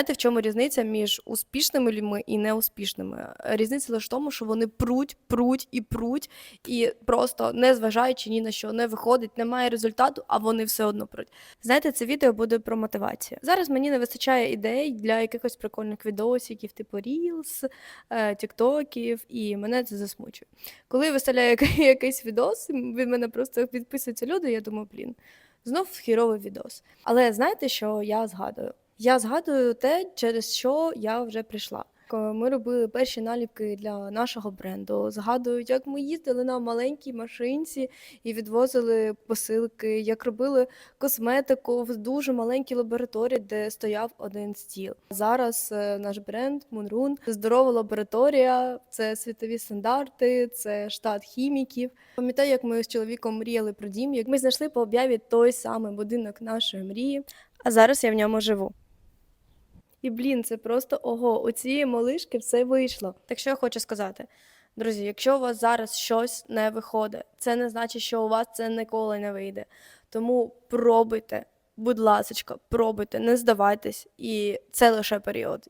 Знаєте, в чому різниця між успішними людьми і неуспішними? Різниця лише в тому, що вони пруть, пруть і пруть, і просто не зважаючи ні на що, не виходить, немає результату, а вони все одно пруть. Знаєте, це відео буде про мотивацію. Зараз мені не вистачає ідей для якихось прикольних відосиків, типу Reels, е, тіктоків, і мене це засмучує. Коли я виставляю якийсь відос, від мене просто підписуються люди, я думаю, блін, знов хіровий відос. Але знаєте, що я згадую? Я згадую те, через що я вже прийшла. Коли Ми робили перші наліпки для нашого бренду. Згадую, як ми їздили на маленькій машинці і відвозили посилки, як робили косметику в дуже маленькій лабораторії, де стояв один стіл. Зараз е, наш бренд Moonrun – здорова лабораторія, це світові стандарти, це штат хіміків. Пам'ятаю, як ми з чоловіком мріяли про дім, як ми знайшли по об'яві той самий будинок нашої мрії. А зараз я в ньому живу. І блін, це просто ого, у цієї малишки все вийшло. Так що я хочу сказати. Друзі, якщо у вас зараз щось не виходить, це не значить, що у вас це ніколи не вийде. Тому пробуйте, будь ласка, пробуйте, не здавайтесь, і це лише період.